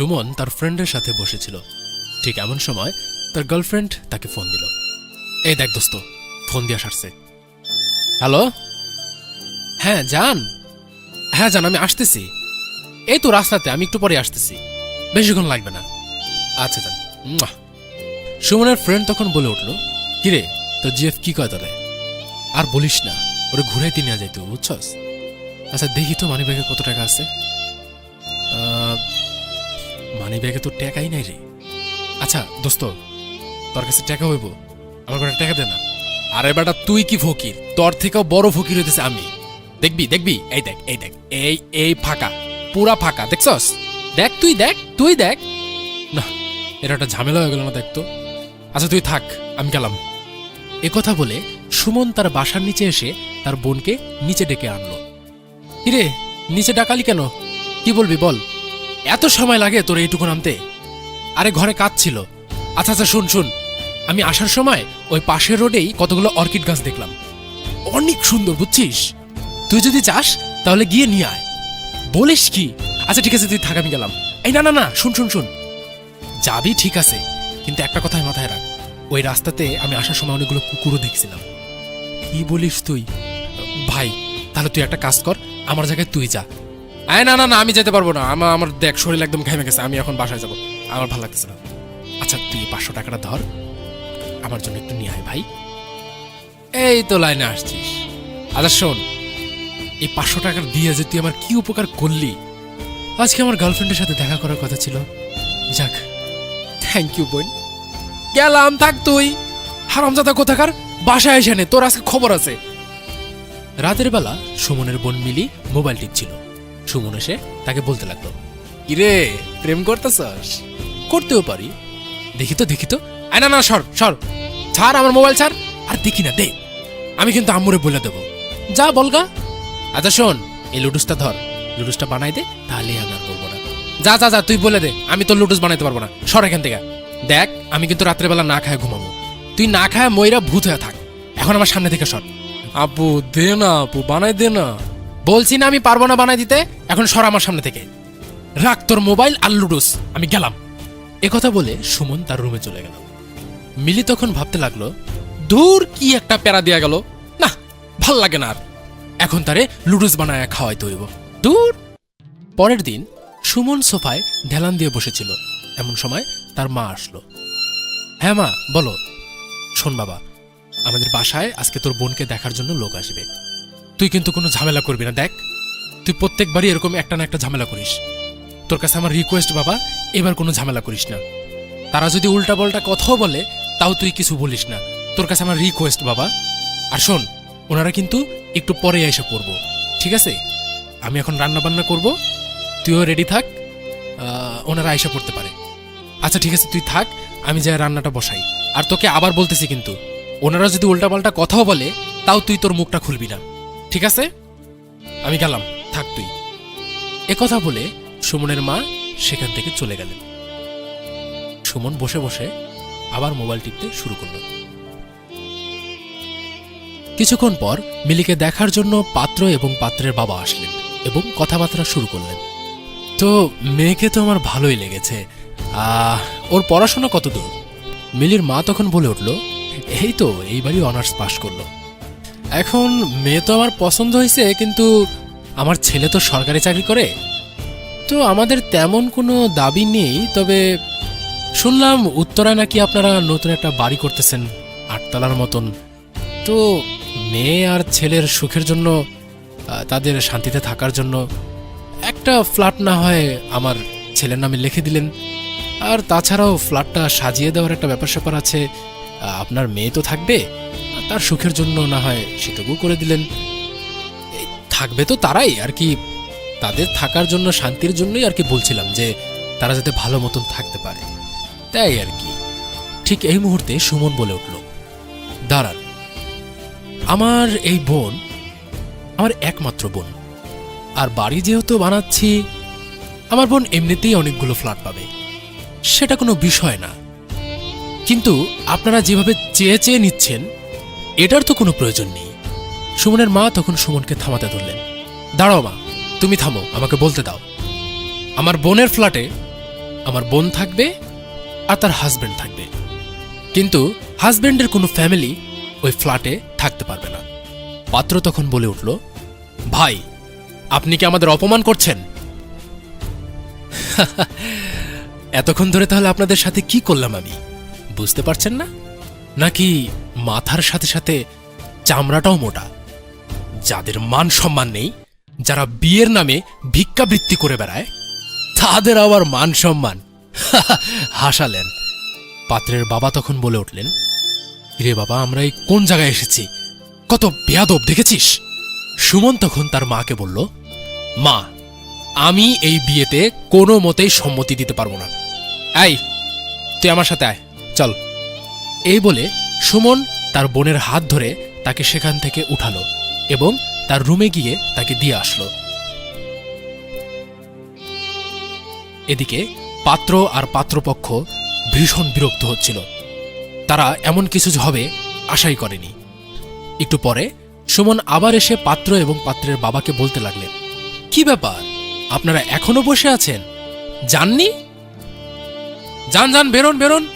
সুমন তার ফ্রেন্ডের সাথে বসেছিল। ঠিক এমন সময় তার গার্লফ্রেন্ড তাকে ফোন দিল। এই দেখ দোস্ত ফোন দিয়া সারছে। হ্যালো হ্যাঁ যান হ্যাঁ জান, আমি আসতেছি। এই তো রাস্তাতে, আমি একটু পরে আসতেছি। বেশিক্ষণ লাগবে না। আচ্ছা যান সুমনের ফ্রেন্ড তখন বলে উঠল, কিরে, তোর জিএফ কি কয় তোরে? আর বলিস না, ওরে ঘুরাইতে নিয়ে যাইতো বুঝছস? আচ্ছা দেখি তো মানি ব্যাগে কত টাকা আছে? মানি ব্যাগে তো টাকাই নাই রে। আচ্ছা দোস্ত, তোর কাছে টাকা হইব। আমার করে টাকা দে না। আরে বেটা, তুই কি ফকির? তোর থেকেও বড় ফকির হইতেছে আমি। দেখবি দেখবি? এই দেখ এই দেখ, এই এই ফাঁকা, পুরা ফাঁকা, দেখছস? দেখ, তুই দেখ তুই দেখ। না এটা একটা ঝামেলা হয়ে গেল না দেখ তো। আচ্ছা তুই থাক, আমি গেলাম। কথা বলে সুমন তার বাসার নিচে এসে তার বোনকে নিচে ডেকে আনলো। কিরে, নিচে ডাকালি কেন? কি বলবি বল? এত সময় লাগে তোর এইটুকু নামতে? আরে ঘরে কাজ ছিল। আচ্ছা আচ্ছা শুন শুন। আমি আসার সময় ওই পাশের রোডেই কতগুলো অর্কিড গাছ দেখলাম। অনেক সুন্দর, বুঝছিস? তুই যদি চাস তাহলে গিয়ে নিয়ে আয়। বলিস কি? আচ্ছা ঠিক আছে, তুই থাক, আমি গেলাম। এই, না না না, শুন শুন শুন। যাবি, ঠিক আছে, কিন্তু একটা কথাই মাথায় রাখ। ওই রাস্তাতে আমি আসার সময় অনেকগুলো কুকুরও দেখছিলাম। কি বলিস তুই? ভাই, তাহলে তুই একটা কাজ কর, আমার জায়গায় তুই যা। আয় না না না, আমি যেতে পারব না। আমার আমার দেখ, শরীর একদম ঘেমে গেছে, আমি এখন বাসায় যাব। আমার ভালো লাগতেছে না। আচ্ছা তুই পাঁচশো টাকাটা ধর। আমার জন্য একটু নিয়ে আয় ভাই। এই তো লাইনে আসছিস। আচ্ছা শোন। এই পাঁচশো টাকার দিয়ে যে তুই আমার কি উপকার করলি, আজকে আমার গার্লফ্রেন্ডের সাথে দেখা করার কথা ছিল। যাক থ্যাংক ইউ বোন। গেলাম, থাক তুই। হারামজাদা কোথাকার? বাসায় এসে নে, তোর আজকে খবর আছে। রাতের বেলা সুমনের বোন মিলি মোবাইল টিপছিল। সুমন এসে তাকে বলতে লাগল কিরে প্রেম করতেছস? করতেও পারি। দেখি তো দেখি তো। আয় না না সর সর। ছাড় আমার মোবাইল ছাড়। আর দেখি না দে। আমি কিন্তু আম্মুরে বলে দেবো। যা বলগা আচ্ছা শোন এই লুডুসটা ধর। লুডুসটা বানাই দে তাহলেই আমি আর বলব না। যা যা যা তুই বলে দে। আমি তোর লুডুস বানাইতে পারব না। সর এখান থেকে। দেখ আমি কিন্তু রাত্রেবেলা না খায় ঘুমাবো। তুই না খায় ময়রা ভূত হয়ে থাক। এখন আমার সামনে থেকে সর। আপু দে না আপু বানাই দে না। বলছি না আমি পারব না বানাই দিতে? এখন সর আমার সামনে থেকে। রাখ তোর মোবাইল আর লুডুস, আমি গেলাম। কথা বলে সুমন তার রুমে চলে গেল। মিলি তখন ভাবতে লাগল, দূর কি একটা প্যারা দেয়া গেল। না, ভালো লাগে না আর। এখন তারে লুডুস বানায় খাওয়াইতে হইব। দূর। পরের দিন সুমন সোফায় ঢেলান দিয়ে বসেছিল। এমন সময় তার মা আসলো। হ্যাঁ মা, বলো। শোন বাবা, আমাদের বাসায় আজকে তোর বোনকে দেখার জন্য লোক আসবে। তুই কিন্তু কোনো ঝামেলা করবি না, দেখ। তুই প্রত্যেকবারই এরকম একটা না একটা ঝামেলা করিস। তোর কাছে আমার রিকোয়েস্ট বাবা, এবার কোনো ঝামেলা করিস না। তারা যদি উল্টা পাল্টা কথাও বলে, তাও তুই কিছু বলিস না। তোর কাছে আমার রিকোয়েস্ট বাবা। আর শোন, ওনারা কিন্তু একটু পরে এসে পড়ব ঠিক আছে? আমি এখন রান্না বান্না করব, তুইও রেডি থাক ওনারা আইসা পড়তে পারে। আচ্ছা ঠিক আছে, তুই থাক, আমি যাই রান্নাটা বসাই। আর তোকে আবার বলতেছি কিন্তু, ওনারা যদি উল্টাপাল্টা কথাও বলে, তাও তুই তোর মুখটা খুলবি না। ঠিক আছে? আমি গেলাম। থাক তুই। কথা বলে সুমনের মা সেখান থেকে চলে গেলেন। সুমন বসে বসে আবার মোবাইল টিপতে শুরু করল। কিছুক্ষণ পর মিলিকে দেখার জন্য পাত্র এবং পাত্রের বাবা আসলেন এবং কথাবার্তা শুরু করলেন। তো, মেয়েকে তো আমার ভালোই লেগেছে। ওর পড়াশোনা কত দূর মিলির মা তখন বলে উঠল, এই তো, এইবারই অনার্স পাশ করল। এখন মেয়ে তো আমার পছন্দ হয়েছে, কিন্তু আমার ছেলে তো সরকারি চাকরি করে। তো আমাদের তেমন কোনো দাবি নেই, তবে শুনলাম উত্তরায় নাকি আপনারা নতুন একটা বাড়ি করতেছেন, আটতলার মতন। তো মেয়ে আর ছেলের সুখের জন্য তাদের শান্তিতে থাকার জন্য একটা ফ্ল্যাট না হয় আমার ছেলের নামে লিখে দিলেন। আর তাছাড়াও ফ্ল্যাটটা সাজিয়ে দেওয়ার একটা ব্যাপার স্যাপার আছে আপনার মেয়ে তো থাকবে তার সুখের জন্য না হয় সেটুকু করে দিলেন। থাকবে তো তারাই, আর কি তাদের থাকার জন্য, শান্তির জন্যই আর কি বলছিলাম যে তারা যাতে ভালো মতন থাকতে পারে। তাই আর কি। ঠিক এই মুহূর্তে সুমন বলে উঠল, দাঁড়ান, আমার এই বোন আমার একমাত্র বোন। আর বাড়ি যেহেতু বানাচ্ছি, আমার বোন এমনিতেই অনেকগুলো ফ্ল্যাট পাবে। সেটা কোনো বিষয় না। কিন্তু আপনারা যেভাবে চেয়ে চেয়ে নিচ্ছেন এটার তো কোনো প্রয়োজন নেই। সুমনের মা তখন সুমনকে থামাতে ধরলেন। দাঁড়াও মা, তুমি থামো, আমাকে বলতে দাও। আমার বোনের ফ্ল্যাটে আমার বোন থাকবে আর তার হাজবেন্ড থাকবে। কিন্তু হাজবেন্ডের কোনো ফ্যামিলি ওই ফ্ল্যাটে থাকতে পারবে না। পাত্র তখন বলে উঠল, ভাই, আপনি কি আমাদের অপমান করছেন? এতক্ষণ ধরে তাহলে আপনাদের সাথে কি করলাম আমি? বুঝতে পারছেন না? নাকি মাথার সাথে সাথে চামড়াটাও মোটা? যাদের মান সম্মান নেই, যারা বিয়ের নামে ভিক্ষাবৃত্তি করে বেড়ায়, তাদের আবার মান সম্মান। হাসালেন। পাত্রের বাবা তখন বলে উঠলেন রে বাবা, আমরা এই কোন জায়গায় এসেছি? কত বেয়াদব, দেখেছিস? সুমন তখন তার মাকে বলল, মা, আমি এই বিয়েতে কোনো মতেই সম্মতি দিতে পারব না। এই, তুই আমার সাথে আয়, চল। এই বলে সুমন তার বোনের হাত ধরে তাকে সেখান থেকে উঠালো এবং তার রুমে গিয়ে তাকে দিয়ে আসলো। এদিকে পাত্র আর পাত্রপক্ষ ভীষণ বিরক্ত হচ্ছিল। তারা এমন কিছু হবে আশাই করেনি। একটু পরে সুমন আবার এসে পাত্র এবং পাত্রের বাবাকে বলতে লাগলেন, কি ব্যাপার? আপনারা এখনও বসে আছেন? জাননি যান যান, বেরোন বেরোন।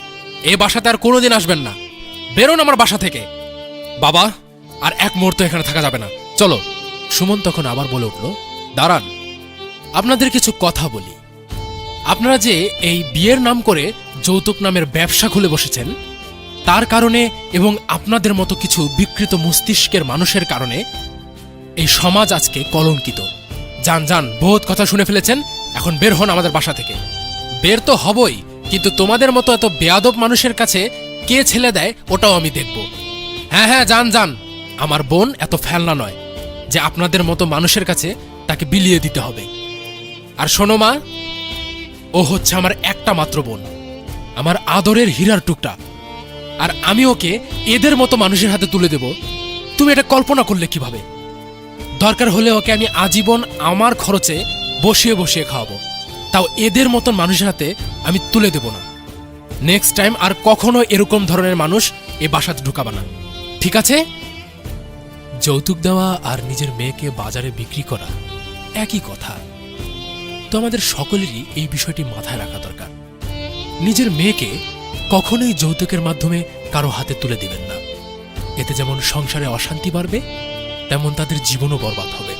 এ বাসাতে আর কোনোদিন আসবেন না। বেরোন আমার বাসা থেকে। বাবা, আর এক মুহূর্ত এখানে থাকা যাবে না। চলো। সুমন তখন আবার বলে উঠল, দাঁড়ান, আপনাদের কিছু কথা বলি। আপনারা যে এই বিয়ের নাম করে যৌতুক নামের ব্যবসা খুলে বসেছেন, তার কারণে এবং আপনাদের মতো কিছু বিকৃত মস্তিষ্কের মানুষের কারণে এই সমাজ আজকে কলঙ্কিত। যান যান, বহুত কথা শুনে ফেলেছেন। এখন বের হন আমাদের বাসা থেকে। বের তো হবই। কিন্তু তোমাদের মতো এত বেয়াদব মানুষের কাছে কে ছেলে দেয়, ওটাও আমি দেখব। হ্যাঁ হ্যাঁ যান যান। আমার বোন এত ফেলনা নয় যে আপনাদের মতো মানুষের কাছে তাকে বিলিয়ে দিতে হবে। আর শোনো মা, ও হচ্ছে আমার একটা মাত্র বোন, আমার আদরের হীরার টুকটা। আর আমি ওকে এদের মতো মানুষের হাতে তুলে দেব। তুমি এটা কল্পনা করলে কীভাবে? দরকার হলে ওকে আমি আজীবন আমার খরচে বসিয়ে বসিয়ে খাওয়াবো। তাও এদের মতন মানুষের হাতে আমি তুলে দেব না। নেক্সট টাইম আর কখনো এরকম ধরনের মানুষ এ বাসাতে ঢুকাবা না। ঠিক আছে? যৌতুক দেওয়া আর নিজের মেয়েকে বাজারে বিক্রি করা একই কথা। তো আমাদের সকলেরই এই বিষয়টি মাথায় রাখা দরকার। নিজের মেয়েকে কখনোই যৌতুকের মাধ্যমে কারও হাতে তুলে দিবেন না। এতে যেমন সংসারে অশান্তি বাড়বে, তেমন তাদের জীবনও বরবাদ হবে।